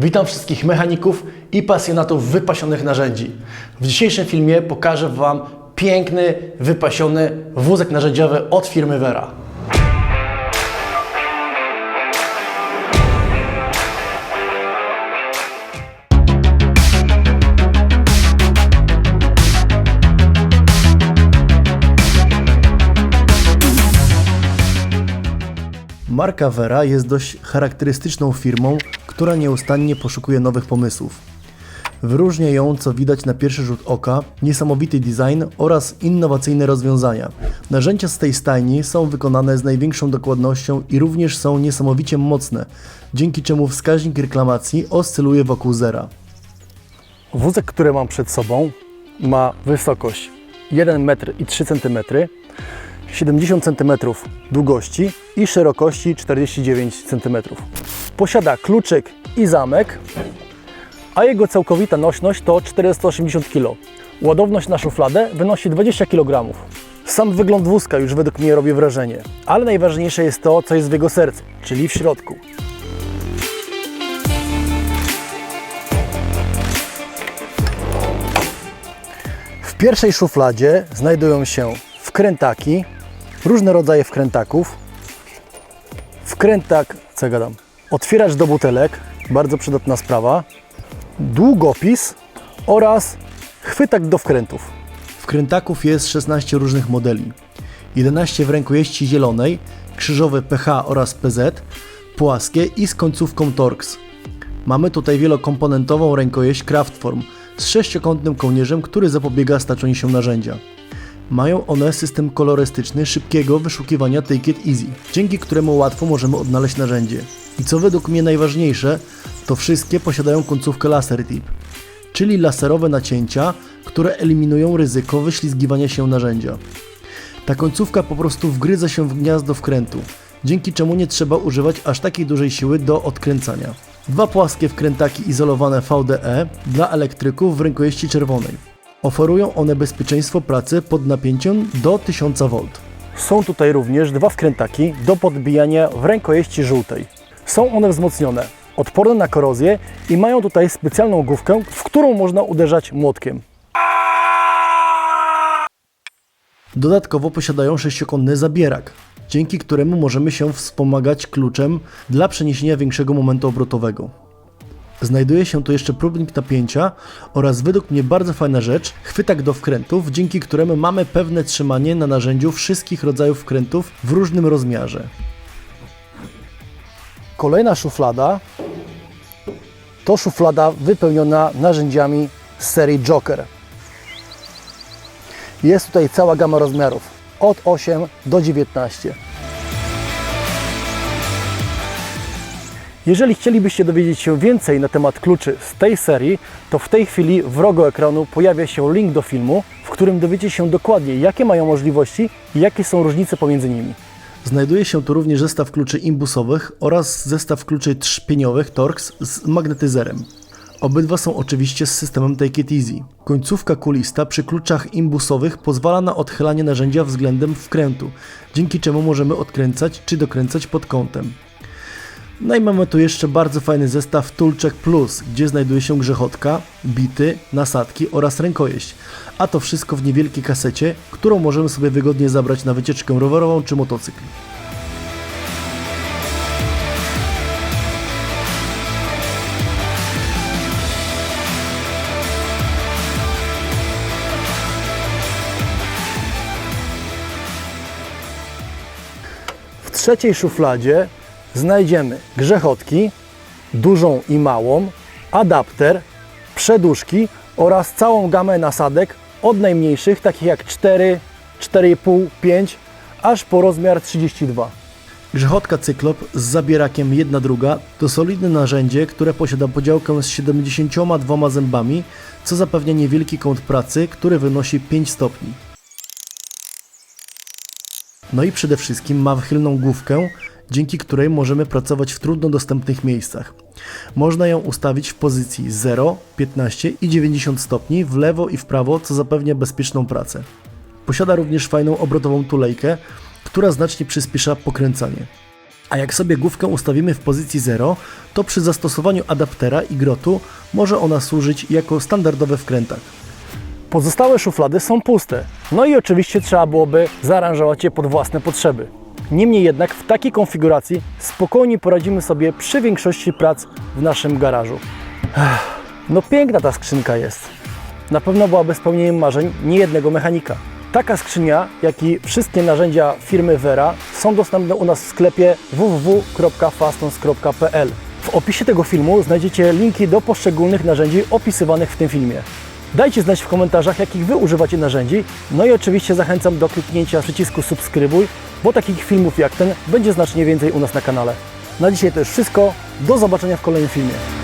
Witam wszystkich mechaników i pasjonatów wypasionych narzędzi. W dzisiejszym filmie pokażę Wam piękny, wypasiony wózek narzędziowy od firmy Vera. Marka Vera jest dość charakterystyczną firmą, która nieustannie poszukuje nowych pomysłów. Wyróżnia ją, co widać na pierwszy rzut oka, niesamowity design oraz innowacyjne rozwiązania. Narzędzia z tej stajni są wykonane z największą dokładnością i również są niesamowicie mocne, dzięki czemu wskaźnik reklamacji oscyluje wokół zera. Wózek, który mam przed sobą, ma wysokość 1 metr i 3 cm, 70 cm długości i szerokości 49 cm. Posiada kluczyk i zamek, a jego całkowita nośność to 480 kg. Ładowność na szufladę wynosi 20 kg. Sam wygląd wózka już według mnie robi wrażenie, ale najważniejsze jest to, co jest w jego sercu, czyli w środku. W pierwszej szufladzie znajdują się wkrętaki, różne rodzaje wkrętaków, wkrętak, co gadam, otwieracz do butelek, bardzo przydatna sprawa, długopis oraz chwytak do wkrętów. Wkrętaków jest 16 różnych modeli. 11 w rękojeści zielonej, krzyżowe PH oraz PZ, płaskie i z końcówką Torx. Mamy tutaj wielokomponentową rękojeść Craftform z sześciokątnym kołnierzem, który zapobiega staczeniu się narzędzia. Mają one system kolorystyczny szybkiego wyszukiwania Take It Easy, dzięki któremu łatwo możemy odnaleźć narzędzie. I co według mnie najważniejsze, to wszystkie posiadają końcówkę laser tip, czyli laserowe nacięcia, które eliminują ryzyko wyślizgiwania się narzędzia. Ta końcówka po prostu wgryza się w gniazdo wkrętu, dzięki czemu nie trzeba używać aż takiej dużej siły do odkręcania. Dwa płaskie wkrętaki izolowane VDE dla elektryków w rękojeści czerwonej. Oferują one bezpieczeństwo pracy pod napięciem do 1000 V. Są tutaj również dwa wkrętaki do podbijania w rękojeści żółtej. Są one wzmocnione, odporne na korozję i mają tutaj specjalną główkę, w którą można uderzać młotkiem. Dodatkowo posiadają sześciokątny zabierak, dzięki któremu możemy się wspomagać kluczem dla przeniesienia większego momentu obrotowego. Znajduje się tu jeszcze próbnik napięcia oraz według mnie bardzo fajna rzecz, chwytak do wkrętów, dzięki któremu mamy pewne trzymanie na narzędziu wszystkich rodzajów wkrętów w różnym rozmiarze. Kolejna szuflada to szuflada wypełniona narzędziami z serii Joker. Jest tutaj cała gama rozmiarów od 8 do 19. Jeżeli chcielibyście dowiedzieć się więcej na temat kluczy z tej serii, to w tej chwili w rogu ekranu pojawia się link do filmu, w którym dowiecie się dokładnie, jakie mają możliwości i jakie są różnice pomiędzy nimi. Znajduje się tu również zestaw kluczy imbusowych oraz zestaw kluczy trzpieniowych Torx z magnetyzerem. Obydwa są oczywiście z systemem Take It Easy. Końcówka kulista przy kluczach imbusowych pozwala na odchylanie narzędzia względem wkrętu, dzięki czemu możemy odkręcać czy dokręcać pod kątem. No i mamy tu jeszcze bardzo fajny zestaw Toolcheck Plus, gdzie znajduje się grzechotka, bity, nasadki oraz rękojeść. A to wszystko w niewielkiej kasecie, którą możemy sobie wygodnie zabrać na wycieczkę rowerową czy motocykl. W trzeciej szufladzie znajdziemy grzechotki, dużą i małą, adapter, przeduszki oraz całą gamę nasadek od najmniejszych, takich jak 4, 4,5, 5, aż po rozmiar 32. Grzechotka Cyklop z zabierakiem jedna druga to solidne narzędzie, które posiada podziałkę z 72 zębami, co zapewnia niewielki kąt pracy, który wynosi 5 stopni. No i przede wszystkim ma wychylną główkę, dzięki której możemy pracować w trudno dostępnych miejscach. Można ją ustawić w pozycji 0, 15 i 90 stopni w lewo i w prawo, co zapewnia bezpieczną pracę. Posiada również fajną obrotową tulejkę, która znacznie przyspiesza pokręcanie. A jak sobie główkę ustawimy w pozycji 0, to przy zastosowaniu adaptera i grotu może ona służyć jako standardowe wkrętak. Pozostałe szuflady są puste. No i oczywiście trzeba byłoby zaaranżować je pod własne potrzeby. Niemniej jednak w takiej konfiguracji spokojnie poradzimy sobie przy większości prac w naszym garażu. No piękna ta skrzynka jest. Na pewno byłaby spełnieniem marzeń niejednego mechanika. Taka skrzynia, jak i wszystkie narzędzia firmy Vera są dostępne u nas w sklepie www.fastons.pl. W opisie tego filmu znajdziecie linki do poszczególnych narzędzi opisywanych w tym filmie. Dajcie znać w komentarzach, jakich Wy używacie narzędzi. No i oczywiście zachęcam do kliknięcia przycisku subskrybuj, bo takich filmów jak ten będzie znacznie więcej u nas na kanale. Na dzisiaj to już wszystko. Do zobaczenia w kolejnym filmie.